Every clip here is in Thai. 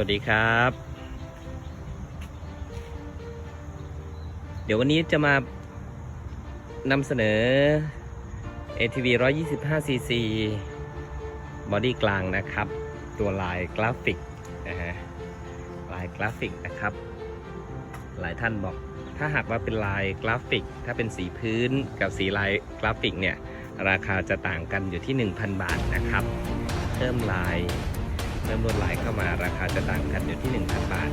วัสดีครับ เดี๋ยววันนี้จะมานำเสนอ ATV 125cc บอดี้กลางนะครับ ตัวลายกราฟิกนะฮะลายกราฟิกนะครับ หลายท่านบอก ถ้าหากว่าเป็นลายกราฟิก ถ้าเป็นสีพื้นกับสีลายกราฟิกเนี่ย ราคาจะต่างกันอยู่ที่ 1,000 บาทนะครับ เพิ่มลาย พิ่มลวดลายเข้ามาราคาจะต่างกันอยู่ที่ 1,000 บาท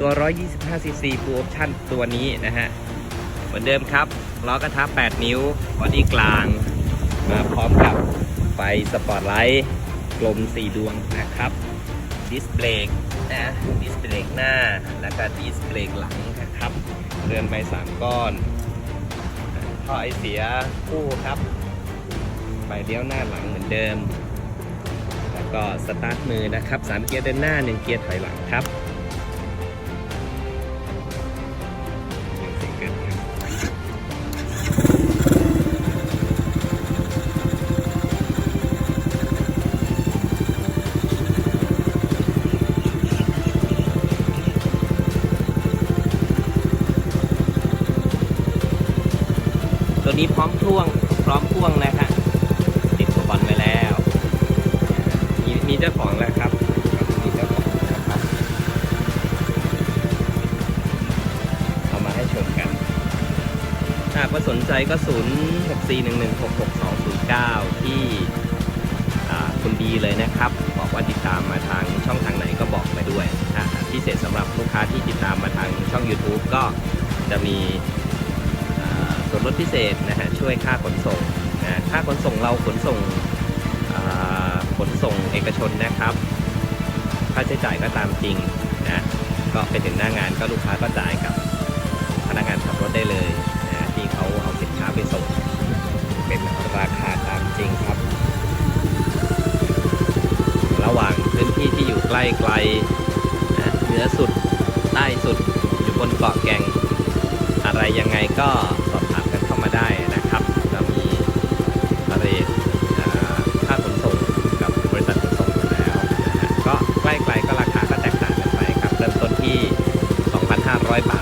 ตัว 125cc Full Option ตัวนี้นะฮะ เหมือนเดิมครับล้อกระทะ 8 นิ้วบอดี้กลาง มาพร้อมกับไฟสปอร์ตไลท์กลม 4 ดวงนะครับดิสเบรกนะดิสเบรกหน้า แล้วก็ดิสเบรกหลังนะครับเรือนไม้สามก้อนท่อไอเสียคู่ครับไฟเลี้ยวหน้าหลังเหมือนเดิม ก็สตาร์ทมือนะครับ 3 เกียร์เดินหน้า 1 เกียร์ถอยหลังครับตัวนี้พร้อมพ่วง พร้อมพ่วงนะฮะากว่าสนใจก็ 0 6 4 1 1 6 6 2 0 9 ที่คุณดีเลยนะครับ บอกว่าติดตามมาทางช่องทางไหนก็บอกมาด้วยพิเศษสำหรับลูกค้าที่ติดตามมาทางช่อง YouTube ก็จะมีส่วนลดพิเศษนะฮะช่วยค่าขนส่งนะค่าขนส่งเราขนส่งขนส่งเอกชนนะครับ ค่าใช้จ่ายก็ตามจริงนะก็ไปถึงหน้างานก็ลูกค้าก็จ่ายกับ ริง ๆ ครับ ระหว่างพื้นที่ที่อยู่ใกล้ไกลเหนือสุดใต้สุดอยู่บนเกาะแก่ง อะไรยังไงก็สอบถามกันเข้ามาได้นะครับจะมีบริษัทค่าขนส่งกับบริษัทขนส่งแล้วก็ใกล้ไกลก็ราคาก็แตกต่างกันไปครับเริ่มต้นที่ 2,500 บาท